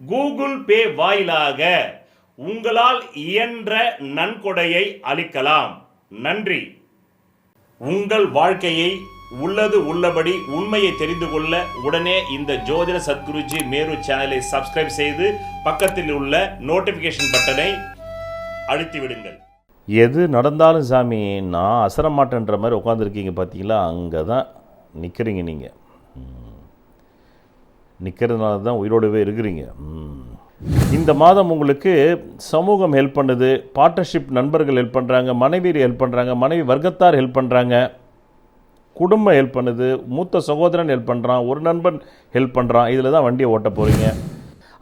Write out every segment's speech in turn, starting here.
Google Pay வாயிலாக உங்களால் இயன்ற நன்கொடையை அளிக்கலாம். நன்றி. உங்கள் வாழ்க்கையை உள்ளது உள்ளபடி உண்மையை தெரிந்து கொள்ள உடனே இந்த ஜோதிட சத்குருஜி மேரு சேனலை சப்ஸ்கிரைப் செய்து பக்கத்தில் உள்ள நோட்டிபிகேஷன் பட்டனை அழுத்தி விடுங்கள் எது நடந்தாலும் சாமி நான் அசரமாட்டேன்ற மாதிரி உட்காந்துருக்கீங்க பார்த்தீங்களா? அங்கே தான் நிற்கிறீங்க நீங்கள் நிற்கிறதுனால தான் உயிரோடவே இருக்கிறீங்க. இந்த மாதம் உங்களுக்கு சமூகம் ஹெல்ப் பண்ணுது பார்ட்னர்ஷிப் நண்பர்கள் ஹெல்ப் பண்ணுறாங்க மனைவியர் ஹெல்ப் பண்ணுறாங்க மனைவி வர்க்கத்தார் ஹெல்ப் பண்ணுறாங்க குடும்பம் ஹெல்ப் பண்ணுது மூத்த சகோதரன் ஹெல்ப் பண்ணுறான் ஒரு நண்பன் ஹெல்ப் பண்ணுறான் இதில் தான் வண்டியை ஓட்ட போகிறீங்க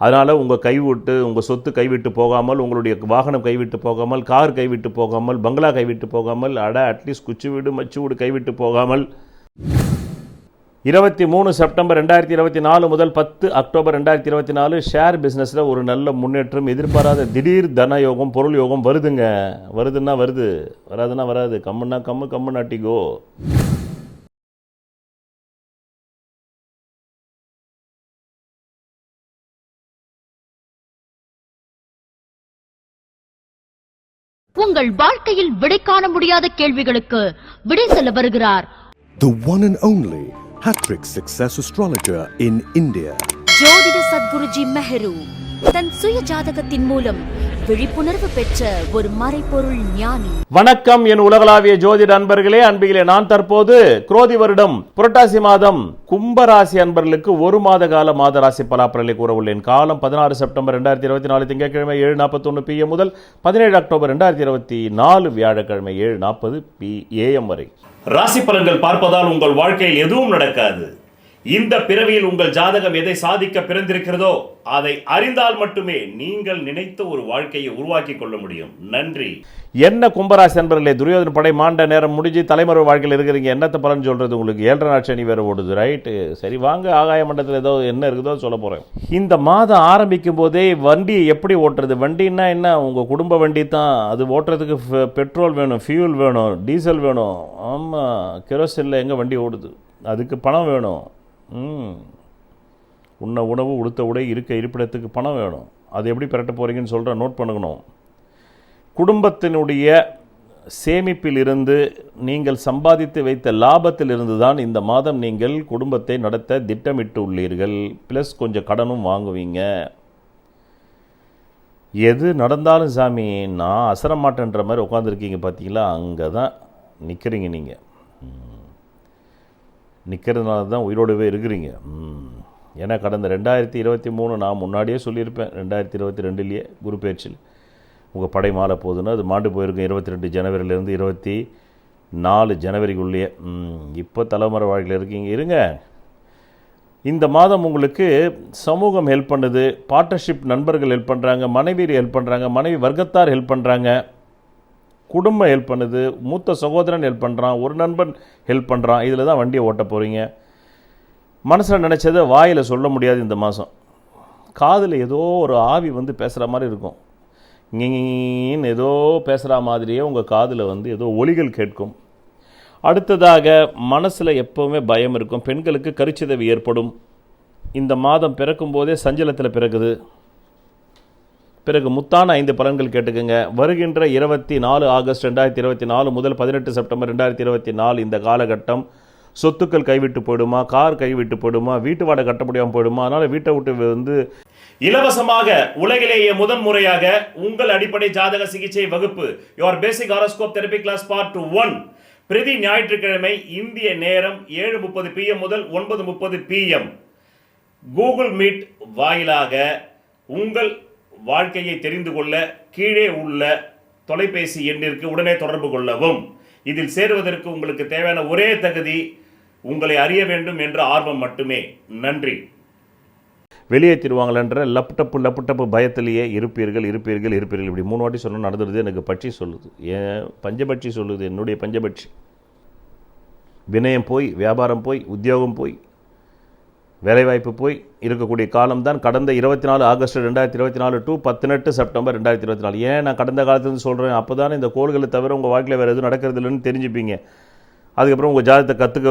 அதனால் உங்கள் கைவிட்டு உங்கள் சொத்து கைவிட்டு போகாமல் உங்களுடைய வாகனம் கைவிட்டு போகாமல் கார் கைவிட்டு போகாமல் பங்களா கைவிட்டு போகாமல் அட அட்லீஸ்ட் குச்சி வீடு மச்சு வீடு கைவிட்டு போகாமல் இருபத்தி மூணு செப்டம்பர் ரெண்டாயிரத்தி இருபத்தி நாலு முதல் பத்து அக்டோபர் ரெண்டாயிரத்தி இருபத்தி நாலு ஷேர் பிஸ்னஸில் ஒரு நல்ல முன்னேற்றம் எதிர்பாராத திடீர் தன யோகம் பொருள் யோகம் வருதுங்க. வருதுன்னா வருது. வராதுன்னா வராது. கம்முன்னா கம்மு கம்மு நாட்டிகோ உங்கள் வாழ்க்கையில் விடை காண முடியாத கேள்விகளுக்கு விடை சொல்ல வருகிறார். The one and only Hattrick Success Astrologer in India. ஜோதிட சத்குருஜி மெஹரு தன் சுய ஜாதகத்தின் மூலம் விழிப்புணர்வு பெற்ற ஒரு மறைபொருள் ஞானி. வணக்கம் என் உலகளாவிய ஜோதிட அன்பர்களே. அன்பிகளே நான் தற்போது குரோதி வருடம் புரட்டாசி மாதம் கும்பராசி அன்பர்களுக்கு ஒரு மாத கால மாத ராசி பலாப்பலனை கூற உள்ளேன். காலம் பதினாறு செப்டம்பர் ரெண்டாயிரத்தி இருபத்தி நாலு திங்கட்கிழமை ஏழு நாற்பத்தொன்று பிஎம் முதல் பதினேழு அக்டோபர் ரெண்டாயிரத்தி இருபத்தி நாலு வியாழக்கிழமை ஏழு நாற்பது பி ஏஎம் வரை. ராசி பலன்கள் பார்ப்பதால் உங்கள் வாழ்க்கையில் எதுவும் நடக்காது. இந்த பிறவியில் உங்கள் ஜாதகம் எதை சாதிக்க பிறந்திருக்கிறதோ அதை அறிந்தால் மட்டுமே நீங்கள் நினைத்த ஒரு வாழ்க்கையை உருவாக்கி கொள்ள முடியும். நன்றி. என்ன கும்பராசி அன்பர்களே துரியோதன படை மாண்ட நேரம் முடிஞ்சு தலைமறை வாழ்க்கையில் இருக்கிறீங்க. என்னத்தை பலன் சொல்றது உங்களுக்கு? ஏழரை நாள் சனி வேறு ஓடுது ரைட்டு சரி வாங்க. ஆகாய மண்டலத்தில் ஏதோ என்ன இருக்குதோ சொல்ல போகிறேன் இந்த மாதம் ஆரம்பிக்கும் போதே வண்டியை எப்படி ஓட்டுறது? வண்டின்னா என்ன? உங்கள் குடும்ப வண்டி தான். அது ஓட்டுறதுக்கு பெட்ரோல் வேணும் ஃபியூல் வேணும் டீசல் வேணும். ஆமாம் கெரோசினில் எங்கே வண்டி ஓடுது? அதுக்கு பணம் வேணும். உண்ண உணவு உடுத்த உடை இருக்க இருப்பிடத்துக்கு பணம் வேணும். அது எப்படி பெறட்ட போகிறீங்கன்னு சொல்கிறேன் நோட் பண்ணுக்கணும். குடும்பத்தினுடைய சேமிப்பில் இருந்து நீங்கள் சம்பாதித்து வைத்த லாபத்தில் இருந்து தான் இந்த மாதம் நீங்கள் குடும்பத்தை நடத்த திட்டமிட்டு உள்ளீர்கள் ப்ளஸ் கொஞ்சம் கடனும் வாங்குவீங்க. எது நடந்தாலும் சாமி நான் அசரமாட்டேன்ற மாதிரி உட்காந்துருக்கீங்க பார்த்தீங்களா? அங்கே தான் நிற்கிறீங்க நீங்கள் நிற்கிறதுனால தான் உயிரோடவே இருக்கிறீங்க. ஏன்னா கடந்த ரெண்டாயிரத்தி இருபத்தி மூணு நான் முன்னாடியே சொல்லியிருப்பேன் ரெண்டாயிரத்தி இருபத்தி ரெண்டுலேயே குரு பேச்சில் உங்கள் படை மாலை போகுதுன்னா அது மாண்டு போயிருக்கும் இருபத்தி ரெண்டு ஜனவரியிலேருந்து இருபத்தி நாலு ஜனவரிக்குள்ளேயே. ம், இப்போ தலைமுறை வாழ்க்கையில் இருக்கீங்க. இருங்க. இந்த மாதம் உங்களுக்கு சமூகம் ஹெல்ப் பண்ணுது பார்ட்னர்ஷிப் நண்பர்கள் ஹெல்ப் பண்ணுறாங்க மனைவியர் ஹெல்ப் பண்ணுறாங்க மனைவி வர்க்கத்தார் ஹெல்ப் பண்ணுறாங்க குடும்பம் ஹெல்ப் பண்ணுது மூத்த சகோதரன் ஹெல்ப் பண்ணுறான் ஒரு நண்பன் ஹெல்ப் பண்ணுறான் இதில் தான் வண்டியை ஓட்ட போகிறீங்க மனசில் நினச்சதை வாயில் சொல்ல முடியாது இந்த மாதம் காதில் ஏதோ ஒரு ஆவி வந்து பேசுகிற மாதிரி இருக்கும். ங்கின்னு ஏதோ பேசுகிற மாதிரியே உங்கள் காதில் வந்து ஏதோ ஒலிகள் கேட்கும். அடுத்ததாக மனசில் எப்போவுமே பயம் இருக்கும். பெண்களுக்கு கருச்சிதவி ஏற்படும். இந்த மாதம் பிறக்கும் போதே சஞ்சலத்தில் பிறகுது. பிறகு முத்தான ஐந்து பலன்கள் கேட்டுக்கங்க. வருகின்ற இருபத்தி நாலு ஆகஸ்ட் ரெண்டாயிரத்தி இருபத்தி நாலு முதல் பதினெட்டு செப்டம்பர் ரெண்டாயிரத்தி இருபத்தி நாலு இந்த காலகட்டம் சொத்துக்கள் கைவிட்டு போயிடுமா? கார் கைவிட்டு போயிடுமா? வீட்டு வாடகை கட்ட முடியாமல் போயிடுமா? அதனால் வீட்டை விட்டு வந்து இலவசமாக உலகிலேயே முதன் முறையாக உங்கள் அடிப்படை ஜாதக சிகிச்சை வகுப்பு your basic horoscope therapy class part one பிரதி ஞாயிற்றுக்கிழமை இந்திய நேரம் ஏழு முப்பது பிஎம் முதல் ஒன்பது முப்பது பிஎம் கூகுள் மீட் வாயிலாக உங்கள் வாழ்க்கையை தெரிந்து கொள்ள கீழே உள்ள தொலைபேசி எண்ணிற்கு உடனே தொடர்பு கொள்ளவும். இதில் சேருவதற்கு உங்களுக்கு தேவையான ஒரே தகுதி உங்களை அறிய வேண்டும் என்ற ஆர்வம் மட்டுமே. நன்றி. வெளியேற்றிடுவாங்களன்ற லப்டப்பு லப்டப்பு பயத்திலேயே இருப்பீர்கள் இருப்பீர்கள் இருப்பீர்கள். இப்படி மூணு வாட்டி சொன்னால் நடந்துருது எனக்கு பட்சி சொல்லுது. ஏன்? பஞ்சபட்சி சொல்லுது என்னுடைய பஞ்சபட்சி. வினயம் போய் வியாபாரம் போய் உத்தியோகம் போய் வேலைவாய்ப்பு போய் இருக்கக்கூடிய காலம்தான் கடந்த இருபத்தி நாலு ஆகஸ்ட் ரெண்டாயிரத்தி இருபத்தி நாலு டு பத்தினெட்டு செப்டம்பர் ரெண்டாயிரத்தி இருபத்தி நாலு ஏன் நான் கடந்த காலத்துலேருந்து சொல்கிறேன் அப்போ தானே இந்த கோள்களை தவிர உங்கள் வாழ்க்கையில் வேறு எதுவும் நடக்கிறது இல்லைன்னு தெரிஞ்சுப்பீங்க. அதுக்கப்புறம் உங்கள் ஜாதகத்தை கற்றுக்க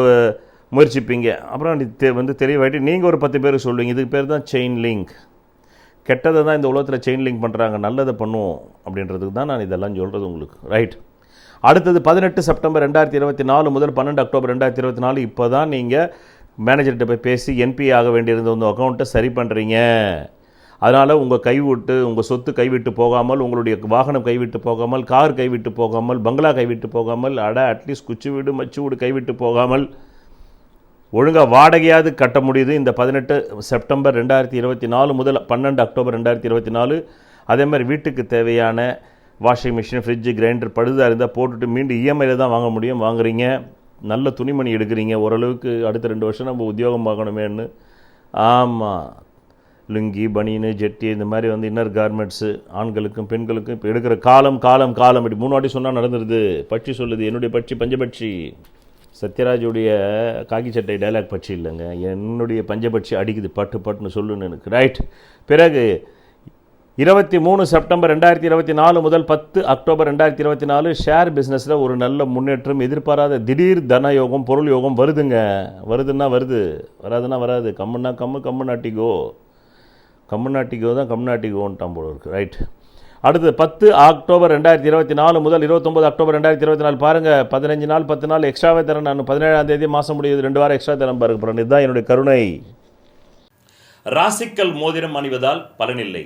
முயற்சிப்பீங்க. அப்புறம் நீ தெ- வந்து தெளிவாயிட்டு நீங்கள் ஒரு பத்து பேருக்கு சொல்லுவீங்க. இதுக்கு பேர் தான் செயின் லிங்க் கெட்டதை தான் இந்த உலகத்தில் செயின் லிங்க் பண்ணுறாங்க நல்லதை பண்ணுவோம் அப்படின்றதுக்கு தான் நான் இதெல்லாம் சொல்கிறது உங்களுக்கு. ரைட் அடுத்தது பதினெட்டு செப்டம்பர் ரெண்டாயிரத்தி இருபத்தி நாலு முதல் பன்னெண்டு அக்டோபர் ரெண்டாயிரத்தி இருபத்தி நாலு இப்போ தான் நீங்கள் மேனேஜர்கிட்ட போய் பேசி என்பி ஆக வேண்டியிருந்த உங்கள் அக்கௌண்ட்டை சரி பண்ணுறீங்க அதனால் உங்கள் கைவிட்டு உங்கள் சொத்து கைவிட்டு போகாமல் உங்களுடைய வாகனம் கைவிட்டு போகாமல் கார் கைவிட்டு போகாமல் பங்களா கைவிட்டு போகாமல் அட அட்லீஸ்ட் குச்சி வீடு மச்சு வீடு கைவிட்டு போகாமல் ஒழுங்காக வாடகையாவது கட்ட முடியுது. இந்த பதினெட்டு செப்டம்பர் ரெண்டாயிரத்தி இருபத்தி நாலு முதல் பன்னெண்டு அக்டோபர் ரெண்டாயிரத்தி இருபத்தி நாலு. அதே மாதிரி வீட்டுக்கு தேவையான வாஷிங் மிஷின் ஃப்ரிட்ஜு கிரைண்டர் பழுதாக இருந்தால் போட்டுட்டு மீண்டும் இஎம்ஐயில் தான் வாங்க முடியும். வாங்குறீங்க. நல்ல துணிமணி எடுக்கிறீங்க ஓரளவுக்கு அடுத்த ரெண்டு வருஷம் நம்ம உத்தியோகம் பார்க்கணுமேன்னு. ஆமாம் லுங்கி பனியனு ஜெட்டி இந்த மாதிரி வந்து இன்னர் கார்மெண்ட்ஸு ஆண்களுக்கும் பெண்களுக்கும் இப்போ எடுக்கிற காலம் காலம் காலம். இப்படி மூணு வாட்டி சொன்னால் நடந்துருது. பட்சி சொல்லுது என்னுடைய பட்சி பஞ்சபட்சி. சத்யராஜுடைய காக்கி சட்டை டைலாக் பட்சி இல்லைங்க. என்னுடைய பஞ்சபட்சி அடிக்குது பட்டு பட்டுன்னு சொல்லுன்னு எனக்கு. ரைட் பிறகு இருபத்தி மூணு செப்டம்பர் ரெண்டாயிரத்தி இருபத்தி நாலு முதல் பத்து அக்டோபர் ரெண்டாயிரத்தி இருபத்தி நாலு ஷேர் பிஸ்னஸில் ஒரு நல்ல முன்னேற்றம் எதிர்பாராத திடீர் தன யோகம் பொருள் யோகம் வருதுங்க. வருதுன்னா வருது. வராதுன்னா வராது. கம்முன்னா கம்மு கம்மு நாட்டிகோ கம்மு தான் கம்மு நாட்டிகோன்ட்டான் போல இருக்கு. ரைட் அடுத்து பத்து அக்டோபர் ரெண்டாயிரத்தி இருபத்தி நாலு முதல் இருபத்தொம்பது அக்டோபர் ரெண்டாயிரத்தி இருபத்தி நாலு பாருங்கள் பதினஞ்சு நாள் பத்து நாள் எக்ஸ்ட்ராவே தரேன் நான். பதினேழாம் தேதி மாதம் முடியுது. ரெண்டு வாரம் எக்ஸ்ட்ரா தரேன் பாருங்க. இதுதான் என்னுடைய கருணை. ராசிக்கல் மோதிரம் அணிவதால் பலனில்லை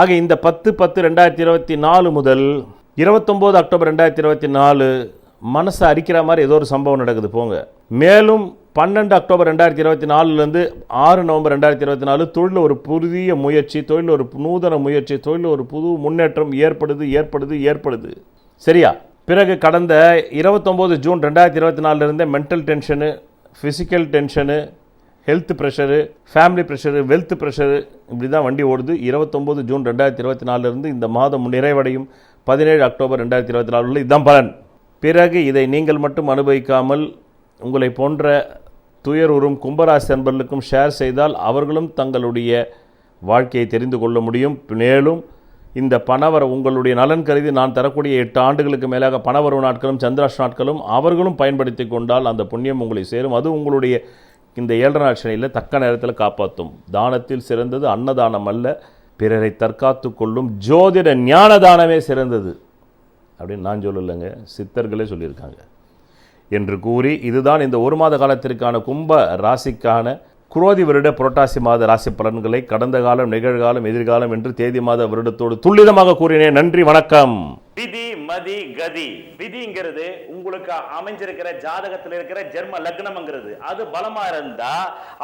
ஆக இந்த பத்து பத்து ரெண்டாயிரத்தி இருபத்தி நாலு முதல் இருபத்தொம்போது அக்டோபர் ரெண்டாயிரத்தி இருபத்தி நாலு மனசை அரிக்கிற மாதிரி ஏதோ ஒரு சம்பவம் நடக்குது போங்க. மேலும் பன்னெண்டு அக்டோபர் ரெண்டாயிரத்தி இருபத்தி நாலுலேருந்து ஆறு நவம்பர் ரெண்டாயிரத்தி இருபத்தி நாலு தொழில் ஒரு புதிய முயற்சி தொழில் ஒரு நூதன முயற்சி தொழில் ஒரு புது முன்னேற்றம் ஏற்படுது ஏற்படுது ஏற்படுது. சரியா? பிறகு கடந்த இருபத்தொம்போது ஜூன் ரெண்டாயிரத்தி இருபத்தி நாலுலேருந்தே mental tension physical tension health pressure family pressure wealth pressure இப்படி தான் வண்டி ஓடுது. இருபத்தொம்போது ஜூன் ரெண்டாயிரத்தி இருபத்தி நாலுலேருந்து இந்த மாதம் நிறைவடையும். பதினேழு அக்டோபர் ரெண்டாயிரத்தி இருபத்தி நாலில் இதுதான் பலன். பிறகு இதை நீங்கள் மட்டும் அனுபவிக்காமல் உங்களை போன்ற துயருறும் கும்பராசி நண்பர்களுக்கும் ஷேர் செய்தால் அவர்களும் தங்களுடைய வாழ்க்கையை தெரிந்து கொள்ள முடியும். மேலும் இந்த பணவர உங்களுடைய நலன் கருதி நான் தரக்கூடிய எட்டு ஆண்டுகளுக்கு மேலாக பணவரவு நாட்களும் சந்திராஷ் நாட்களும் அவர்களும் பயன்படுத்தி கொண்டால் அந்த புண்ணியம் உங்களை சேரும். அது உங்களுடைய இந்த ஏழரை நாள் சனியில் தக்க நேரத்தில் காப்பாற்றும் தானத்தில் சிறந்தது அன்னதானம் அல்ல. பிறரை தற்காத்து கொள்ளும் ஜோதிட ஞான தானமே சிறந்தது. அப்படின்னு நான் சொல்லலைங்க சித்தர்களே சொல்லியிருக்காங்க. என்று கூறி இதுதான் இந்த ஒரு மாத காலத்திற்கான கும்ப ராசிக்கான குரோதி வருட புரட்டாசி மாத ராசி பலன்களை கடந்த காலம் நிகழ்காலம் எதிர்காலம் என்று தேதி மாத வருடத்தோடு துல்லிதமாக கூறினேன். நன்றி வணக்கம். விதி மதி கதி. விதிங்கிறது உங்களுக்கு அமைஞ்சிருக்கிற ஜாதகத்தில் இருக்கிற ஜென்ம லக்னம்ங்கிறது. அது பலமா இருந்தா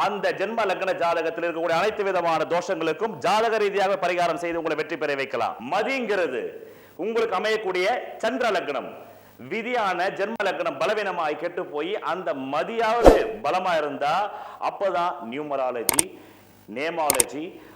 அந்த ஜென்ம லக்ன ஜாதகத்தில் இருக்கக்கூடிய அனைத்து விதமான தோஷங்களுக்கும் ஜாதக ரீதியாக பரிகாரம் செய்து உங்களை வெற்றி பெற வைக்கலாம். மதிங்கிறது உங்களுக்கு அமையக்கூடிய சந்திர லக்னம். விதியான ஜென்ம லக்னம் பலவீனமாய் கெட்டு போய் அந்த மதியாவது பலமா இருந்தா அப்பதான் நியூமராலஜி நேமாலஜி